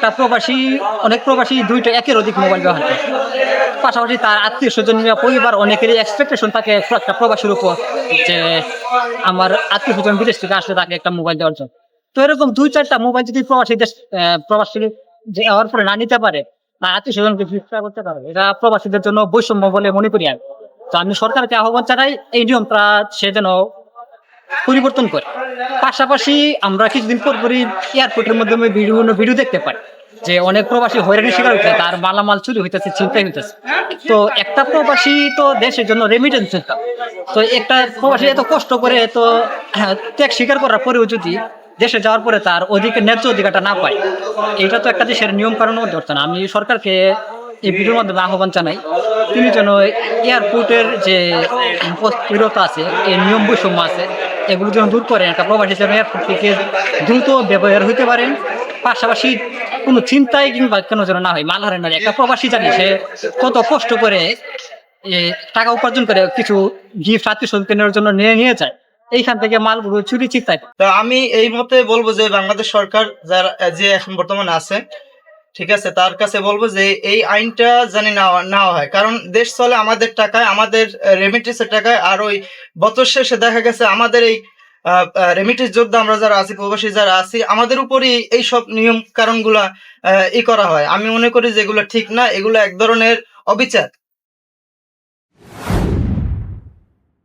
একটা প্রবাসী, অনেক প্রবাসী দুইটা একের অধিক মোবাইল ব্যবহার করে। পাশাপাশি তার আত্মীয় স্বজন পরিবার অনেকেরই এক্সপেকটেশন থাকে একটা প্রবাসীর উপর যে আমার আত্মীয় স্বজন বিদেশ থেকে আসলে তাকে একটা মোবাইল দেওয়ার জন্য। তো এরকম দুই চারটা মোবাইল যদি প্রবাসী দেশ প্রবাসী যাওয়ার পরে না নিতে পারে না আত্মীয় স্বজনকে ফিরতে করতে পারে, এটা প্রবাসীদের জন্য বৈষম্য বলে মনে করি আমি। তো আমি সরকারকে আহ্বান জানাই, এই নিয়মটা সে যেন পরিবর্তন করে। পাশাপাশি আমরা কিছুদিন পর পরই এয়ারপোর্টের মাধ্যমে বিভিন্ন ভিডিও দেখতে পাই যে অনেক প্রবাসী হয়রানির শিকার হইতেছে তার মালামাল চুরি হইতেছে চিন্তাই হইতেছে। তো একটা প্রবাসী তো দেশের জন্য রেমিটেন্স তো একটা প্রবাসী এত কষ্ট করে তো হ্যাঁ, ত্যাগ স্বীকার করার পরেও যদি দেশে যাওয়ার পরে তার অধিকার ন্যায্য অধিকারটা না পায় এটা তো একটা দেশের নিয়ম কারণ হচ্ছে না আমি সরকারকে এই ভিডিওর মাধ্যমে আহ্বান জানাই তিনি যেন এয়ারপোর্টের যে বিরতা আছে এই নিয়ম বৈষম্য আছে এগুলো যেন দূর করেন, একটা প্রবাসী হিসেবে এয়ারপোর্ট থেকে দ্রুত ব্যবহার হইতে পারেন। পাশাপাশি কোনো চিন্তায় কিংবা কেন যেন না হয়, মাল হারেন না একটা প্রবাসী জানি, সে কত কষ্ট করে টাকা উপার্জন করে কিছু গিফট আত্মীয় স্বজনকে নেওয়ার জন্য নিয়ে নিয়ে যায়। এইখান থেকে মালগুলো চুরি, চিন্তায় তো আমি এই মতে বলব যে বাংলাদেশ সরকার যারা, যে এখন বর্তমানে আছে ঠিক আছে? তার কাছে বলব যে এই আইনটা জানি নেওয়া হয়। কারণ দেশ চলে আমাদের টাকায়, আমাদের রেমিটেন্সের টাকায়, আর ওই বছর শেষে দেখা গেছে আমাদের এই রেমিটেন্স যোদ্ধা আমরা যারা আছি, প্রবাসী যারা আছি, আমাদের উপরই এই সব নিয়ম কারণগুলা ই করা হয়। আমি মনে করি যে এগুলো ঠিক না, এগুলো এক ধরনের অবিচার।